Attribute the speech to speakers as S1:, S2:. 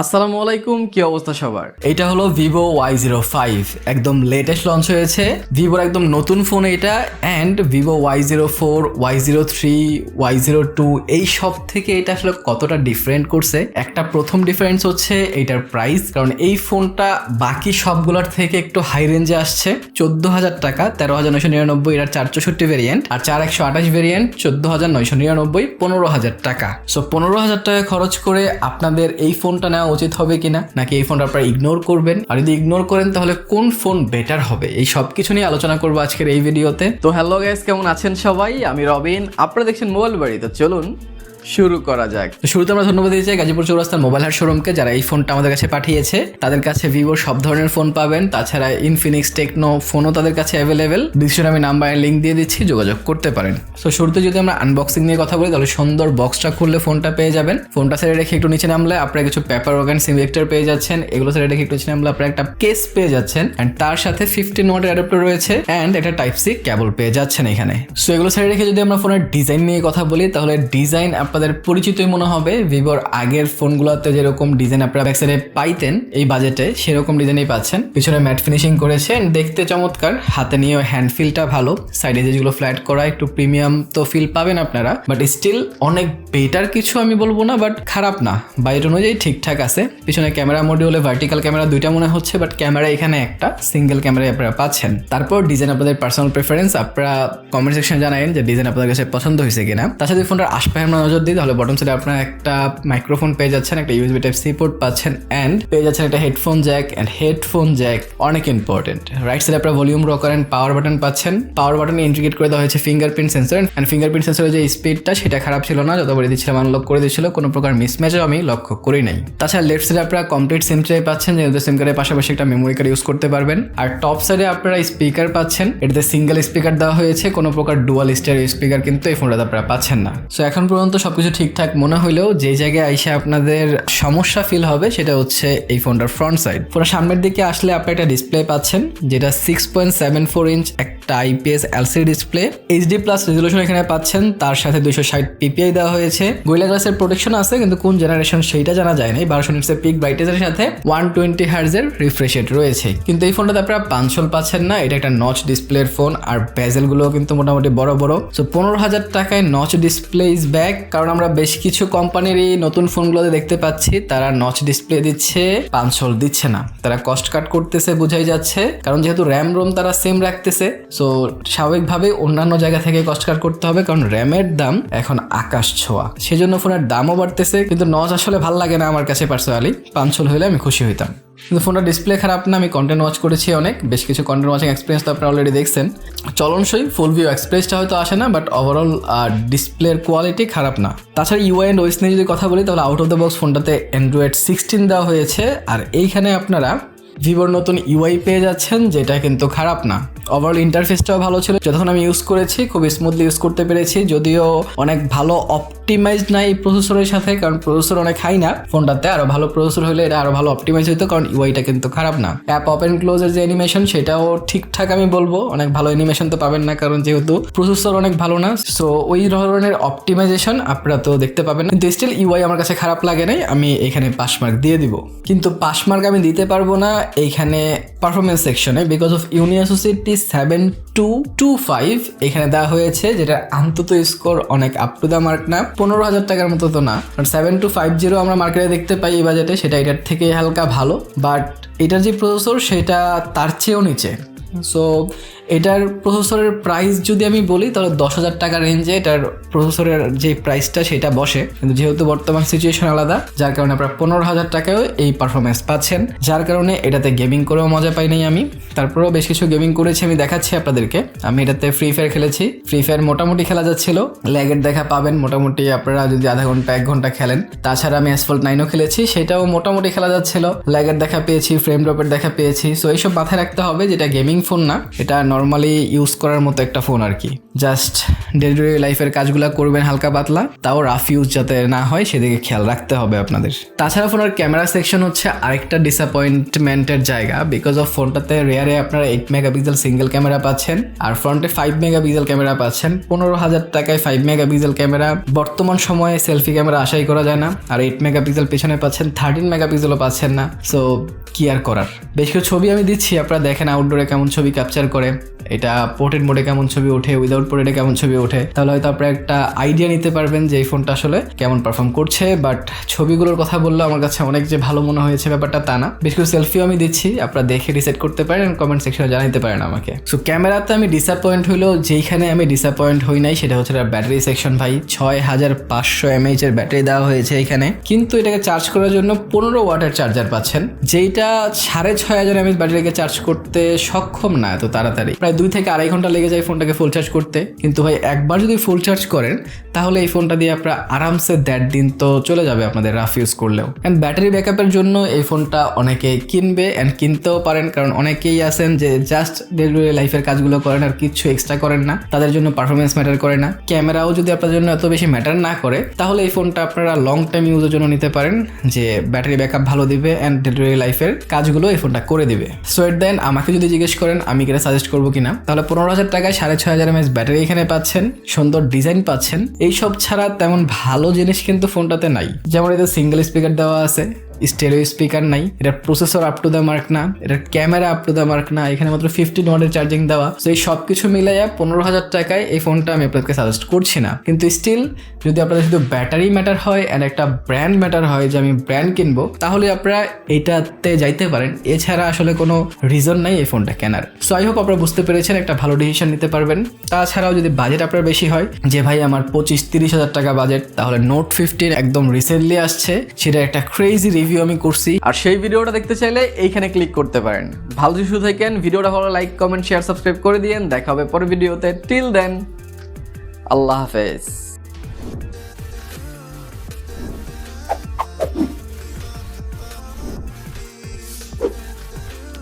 S1: আসসালামু আলাইকুম, কি অবস্থা সবার?
S2: এটা হলো ভিভো ওয়াই জিরো ফাইভ একদম লেটেস্ট লঞ্চ হয়েছে। ভিভোর একদম নতুন ফোন এটা and Vivo Y zero four Y zero three Y zero two এই সব থেকে এটা আসলে কতটা ডিফারেন্ট করছে? একটা প্রথম ডিফারেন্স হচ্ছে এইটার প্রাইস কারণ এই ফোনটা বাকি সবগুলোর থেকে একটু হাই রেঞ্জে আসছে। চোদ্দ হাজার টাকা তেরো হাজার নয়শো নিরানব্বই এটার চার চৌষট্টি ভেরিয়েন্ট আর চার একশো আঠাশ ভেরিয়েন্ট চোদ্দ হাজার নয়শো নিরানব্বই পনেরো হাজার টাকা। সো পনেরো হাজার টাকা খরচ করে আপনাদের এই ফোনটা নেওয়া উচিত হবে কিনা, নাকি এই ফোনটা আপনারা ইগনোর করবেন? আর যদি ইগনোর করেন, তাহলে কোন ফোন বেটার হবে? এই সব কিছু নিয়ে আলোচনা করব আজকের এই ভিডিওতে।
S1: তো হ্যালো গাইস কেমন আছেন সবাই? আমি রবিন, আপনারা দেখছেন মোবাইল বাড়ি। তো চলুন শুরু করা যাক।
S2: শুরুতে আমরা ধন্যবাদ দিতে চাই গাজীপুর চৌরাস্তার মোবাইল হাট শোরুমকে যারা এই ফোনটা আমাদের কাছে পাঠিয়েছে। তাদের কাছে ভিভোর সব ধরনের ফোন পাবেন। তাছাড়া ইনফিনিক্স টেকনো ফোনও তাদের কাছে অ্যাভেলেবেল ডিসক্রিপশনে আমি নাম্বার লিঙ্ক দিয়ে দিচ্ছি, যোগাযোগ করতে পারেন। সো শুরুতে যদি আমরা আনবক্সিং নিয়ে কথা বলি, তাহলে সুন্দর বক্সটা খুললে ফোনটা পেয়ে যাবেন। ফোনটা ছেড়ে রেখে একটু নিচে নামলে আপনারা কিছু পেপার ওয়াগান সিমভেক্টর পেয়ে যাচ্ছেন। এগুলো ছেড়ে রেখে একটু নিচে নামলে আপনারা একটা কেস পেয়ে যাচ্ছেন। অ্যান্ড তার সাথে ফিফটিন ওয়াট অ্যাডাপ্টার রয়েছে। অ্যান্ড একটা টাইপ সি কেবল পেয়ে যাচ্ছেন এখানে। সো এগুলো ছেড়ে রেখে যদি আমরা ফোনের ডিজাইন নিয়ে কথা বলি, তাহলে ডিজাইন আপনাদের পরিচিতই মনে হবে, ভিভোর আগের ফোনগুলোতে যেরকম ডিজাইন আপনারা ব্যাকসাইডে পাইতেন, এই বাজেটে সেরকম ডিজাইনই পাচ্ছেন। পিছনে ম্যাট ফিনিশিং করেছে দেখতে চমৎকার। হাতে নিয়ে হ্যান্ড ফিলটা ভালো। সাইডে যেগুলো ফ্ল্যাট করা, একটু প্রিমিয়াম তো ফিল পাবেন আপনারা। বাট স্টিল অনেক বেটার কিছু আমি বলব না বাট খারাপ না। বাইরের অনুযায়ী ঠিকঠাক আছে। পিছনে ক্যামেরা মডিউলে ভার্টিক্যাল ক্যামেরা দুইটা মনে হচ্ছে বাট ক্যামেরা এখানে একটা। সিঙ্গেল ক্যামেরায় আপনারা পাচ্ছেন। তারপর ডিজাইন আপনাদের পার্সোনাল প্রেফারেন্স আপনারা কমেন্ট সেকশনে জানাবেন যে ডিজাইন আপনাদের কাছে পছন্দ হয়েছে কিনা। তার সাথে ফোনটার আমরা নজর দিই তাহলে বটম সাইডে আপনারা একটা মাইক্রোফোন পেয়ে যাচ্ছেন, একটা ইউএসবি টাইপ সি পোর্ট পাচ্ছেন অ্যান্ড পেয়ে যাচ্ছেন একটা headphone jack and headphone jack অনেক ইম্পর্টেন্ট রাইট সাইডে আপনারা ভলিউম রো করেন পাওয়ার বাটন পাচ্ছেন। পাওয়ার বাটনে ইন্টিগ্রেট করে দেওয়া হয়েছে ফিঙ্গারপ্রিন্ট সেন্সর অ্যান্ড ফিঙ্গারপ্রিন্ট সেন্সরের যে স্পিডটা সেটা খারাপ ছিল না যত বলে দিচ্ছিলাম আনলক করে দিচ্ছিল কোনো প্রকার মিসম্যাচও আমি লক্ষ্য করি নাই। তাছাড়া লেফট সাইডে আপনারা কমপ্লিট সিম ট্রে পাচ্ছেন, যেহেতু সিম কার্ডের পাশাপাশি একটা মেমোরি কার্ড ইউজ করতে পারবেন। আর টপ সাইডে আপনারা স্পিকার পাচ্ছেন, এটাতে সিঙ্গেল স্পিকার দেওয়া হয়েছে, কোনো প্রকার ডুয়াল স্টার স্পিকার কিন্তু এই ফোনটাতে আপনারা পাচ্ছেন না। সো এখন পর্যন্ত সবকিছু ঠিকঠাক মনে হলেও যে জায়গায় আইসে আপনাদের সমস্যা ফিল হবে সেটা হচ্ছে এই ফোনটার ফ্রন্ট সাইড ফোনের সামনের দিকে আসলে আপনি একটা ডিসপ্লে পাচ্ছেন, যেটা six point seven four inch একটা IPS LCD display HD plus resolution এখানে পাচ্ছেন, তার সাথে দুইশো ষাট পিপিআই দেওয়া হয়েছে। গোয়েলা গ্লাসের প্রোটেকশন আছে, কিন্তু কোন জেনারেশন সেইটা জানা যায় নাই। বারোশো নিটসের পিক ব্রাইটেজের সাথে ওয়ান টোয়েন্টি হার্জের রিফ্রেশ রেট রয়েছে। কিন্তু এই ফোনটাতে আপনারা পাঁচশোল পাচ্ছেন না, এটা একটা নচ ডিসপ্লের ফোন আর বেজেলগুলো কিন্তু মোটামুটি বড় বড়। সো পনেরো হাজার টাকায় নচ ডিসপ্লে ইজ ব্যাক কারণ আমরা বেশ কিছু কোম্পানির এই নতুন ফোনগুলোতে দেখতে পাচ্ছি, তারা নচ ডিসপ্লে দিচ্ছে, পাঁচশোল দিচ্ছে না। তারা কস্ট কাট করতেছে, বোঝাই যাচ্ছে। কারণ যেহেতু র্যাম রোম তারা সেম রাখতেছে সো স্বাভাবিকভাবে অন্যান্য জায়গা থেকে কস্ট কাট করতে হবে, কারণ র্যামের দাম এখন আকাশ ছোঁয়া। সেজন্য ফোনের দামও বাড়তেছে, কিন্তু নচ আসলে ভালো লাগে না আমার কাছে পার্সোনালি পাঁচশোল হলে আমি খুশি হইতাম। কিন্তু ফোনটা ডিসপ্লে খারাপ না, আমি কন্টেন্ট ওয়াচ করেছি অনেক, বেশ কিছু কন্টেন্ট ওয়াচিং এক্সপিরিয়েন্স তো আপনারা অলরেডি দেখছেন। চলনসই ফুল ভিউ এক্সপ্রেসটা হয়তো আসে না বাট ওভারঅল ডিসপ্লের কোয়ালিটি খারাপ না। তাছাড়া ইউআই অ্যান্ড ওয়েস নিয়ে যদি কথা বলি, তাহলে আউট অফ দ্য বক্স ফোনটাতে অ্যান্ড্রয়েড সিক্সটিন দেওয়া হয়েছে, আর এইখানে আপনারা ভিভোর নতুন ইউআই পেয়ে যাচ্ছেন, যেটা কিন্তু খারাপ না। ওভারঅল ইন্টারফেসটাও ভালো ছিল। যতক্ষণ আমি ইউজ করেছি খুব স্মুথলি ইউজ করতে পেরেছি। যদিও অনেক ভালো অপটিমাইজ নাই প্রসেসরের সাথে, কারণ প্রসেসর অনেক হাই না। ফোনটাতে আরও ভালো প্রসেসর হলে এটা আরও ভালো অপটিমাইজ হতো কারণ ইউআইটা কিন্তু খারাপ না। অ্যাপ ওপেন ক্লোজের যে অ্যানিমেশন সেটাও ঠিকঠাক আমি বলব। অনেক ভালো অ্যানিমেশন তো পাবেন না, কারণ যেহেতু প্রসেসর অনেক ভালো না। সো ওই ধরনের অপটিমাইজেশন আপনারা তো দেখতে পাবেন। কিন্তু স্টিল ইউআই আমার কাছে খারাপ লাগে নাই, আমি এখানে পাস মার্ক দিয়ে দিব। কিন্তু পাস মার্ক আমি দিতে পারব না এইখানে পারফরমেন্স সেকশনে because of university seven two two five এখানে দেওয়া হয়েছে যেটা আন্তত স্কোর অনেক আপ টু দ্য মার্ক না। পনেরো হাজার টাকার মতো তো না। সেভেন টু ফাইভ জিরো আমরা মার্কেটে দেখতে পাই এই বাজেটে সেটা এটার থেকে হালকা ভালো। বাট এটার যে প্রসেসর সেটা তার চেয়েও নিচে। সো এটার প্রসেসরের প্রাইস যদি আমি বলি, তাহলে দশ হাজার টাকা রেঞ্জে এটার প্রসেসরের যে প্রাইসটা সেটা বসে। কিন্তু যেহেতু বর্তমান সিচুয়েশন আলাদা, যার কারণে আপনারা পনেরো হাজার টাকায়ও এই পারফরমেন্স পাচ্ছেন। যার কারণে এটাতে গেমিং করেও মজা পাই নাই আমি। তারপরেও বেশ কিছু গেমিং করেছি, আমি দেখাচ্ছি আপনাদেরকে। আমি এটাতে ফ্রি ফায়ার খেলেছি। ফ্রি ফায়ার মোটামুটি খেলা যাচ্ছিল। ল্যাগের দেখা পাবেন, মোটামুটি আপনারা যদি আধা ঘণ্টা, এক ঘণ্টা খেলেন। তাছাড়া আমি অ্যাসফল্ট নাইনও খেলেছি, সেটাও মোটামুটি খেলা যাচ্ছিল। ল্যাগের দেখা পেয়েছি ফ্রেম ড্রপের দেখা পেয়েছি। সো এইসব মাথায় রাখতে হবে, যেটা গেমিং ফোন না, এটা নর্মালি ইউজ করার মতো একটা ফোন আর কি। জাস্ট ডেলি লাইফের কাজগুলো করবেন হালকা পাতলা, তাও রাফ ইউজ যাতে না হয় সেদিকে খেয়াল রাখতে হবে আপনাদের। তাছাড়া ফোনের ক্যামেরা সেকশন হচ্ছে আরেকটা ডিসঅ্যাপয়েন্টমেন্টের জায়গা বিকজ অফ ফোনটাতে রিয়ারে আপনারা এইট মেগাপিক্সেল সিঙ্গেল ক্যামেরা পাচ্ছেন, আর ফ্রন্টে ফাইভ মেগাপিক্সেল ক্যামেরা পাচ্ছেন। পনেরো হাজার টাকায় ফাইভ মেগাপিক্সেল ক্যামেরা বর্তমান সময়ে সেলফি ক্যামেরা আশাই করা যায় না, আর এইট মেগাপিক্সেল পেছনে পাচ্ছেন থার্টিন মেগাপিক্সেলও পাচ্ছেন না। সো কি আর করার? বেশ কিছু ছবি আমি দিচ্ছি, আপনারা দেখেন আউটডোরে কেমন ছবি ক্যাপচার করে। এটা পোর্ট্রেট মোডে কেমন ছবি ওঠে উইদাউট পোর্ট্রেটে কেমন ছবি ওঠে? তাহলে হয়তো আপনারা একটা আইডিয়া নিতে পারবেন যে এই ফোনটা আসলে কেমন পারফর্ম করছে বাট ছবিগুলোর কথা বললে আমার কাছে অনেক যে ভালো মনে হয়েছে ব্যাপারটা তা না। বেশ কিছু সেলফিও আমি দিচ্ছি, আপনারা দেখে ডিসাইড করতে পারেন কমেন্ট সেকশনে জানাতে পারেন আমাকে। সো ক্যামেরাতে আমি ডিসঅ্যাপয়েন্ট হইল যেইখানে আমি ডিসঅ্যাপয়েন্ট হই নাই, সেটা হচ্ছে ব্যাটারি সেকশন ভাই। ছয় হাজার পাঁচশো এমএইচ এর ব্যাটারি দেওয়া হয়েছে এখানে। কিন্তু এটাকে চার্জ করার জন্য পনেরো ওয়াটের চার্জার পাচ্ছেন। যেইটা সাড়ে ছয় হাজার এমএইচ ব্যাটারিকে চার্জ করতে সক্ষম না এত তাড়াতাড়ি। প্রায় দুই থেকে আড়াই ঘণ্টা লেগে যায় ফোনটাকে ফুল চার্জ করতে। কিন্তু ভাই, একবার যদি ফুল চার্জ করেন, তাহলে এই ফোনটা দিয়ে আপনার আরামসে দেড় দিন তো চলে যাবে আপনাদের রাফ ইউজ করলেও। অ্যান্ড ব্যাটারি ব্যাকআপের জন্য এই ফোনটা অনেকে কিনবে অ্যান্ড কিনতেও পারেন, কারণ অনেকেই আছেন যে জাস্ট ডেলিভারি লাইফের কাজগুলো করেন আর কিছু এক্সট্রা করেন না। তাদের জন্য পারফরমেন্স ম্যাটার করে না। ক্যামেরাও যদি আপনার জন্য এত বেশি ম্যাটার না করে, তাহলে এই ফোনটা আপনারা লং টাইম ইউজের জন্য নিতে পারেন, যে ব্যাটারি ব্যাকআপ ভালো দিবে অ্যান্ড ডেলিভারি লাইফের কাজগুলো এই ফোনটা করে দিবে। সো এট দেন আমাকে যদি জিজ্ঞেস করেন, আমি এটা সাজেস্ট করব কিনা? তাহলে পনেরো হাজার টাকায় সাড়ে ছয় হাজার এমএস ব্যাটারি এখানে পাচ্ছেন, সুন্দর ডিজাইন পাচ্ছেন। এইসব ছাড়া তেমন ভালো জিনিস কিন্তু ফোনটাতে নাই। যেমন এতে সিঙ্গেল স্পিকার দেওয়া আছে স্টেরিও স্পিকার নাই, এটার processor up to the mark না, এটার camera up to the mark না, এখানে মাত্র ফিফটিন ওয়াটের চার্জিং দেওয়া। তো এই সব কিছু মিলাইয়া পনেরো হাজার টাকায় এই ফোনটা আমি আপনাদেরকে সাজেস্ট করছি না। কিন্তু স্টিল যদি আপনাদের শুধু ব্যাটারি ম্যাটার হয় অ্যান্ড একটা ব্র্যান্ড ম্যাটার হয় যে আমি ব্র্যান্ড কিনবো, তাহলে আপনারা এইটাতে যাইতে পারেন। এছাড়া আসলে কোনো রিজন নাই এই ফোনটা কেনার। সো আই হোপ আপনারা বুঝতে পেরেছেন, একটা ভালো ডিসিশন নিতে পারবেন। তাছাড়াও যদি বাজেট আপনার বেশি হয়, যে ভাই আমার পঁচিশ তিরিশ হাজার টাকা বাজেট তাহলে নোট ফিফটিন একদম রিসেন্টলি আসছে। সেটা একটা ক্রেজি রিভিউ আমি করছি।
S1: আর সেই ভিডিওটা দেখতে চাইলে এইখানে ক্লিক করতে পারেন। ভালো কিছু থাকেন, ভিডিওটা ভালো লাইক কমেন্ট শেয়ার সাবস্ক্রাইব করে দিয়েন। দেখা হবে পরের ভিডিওতে। টিল দেন আল্লাহ হাফেজ।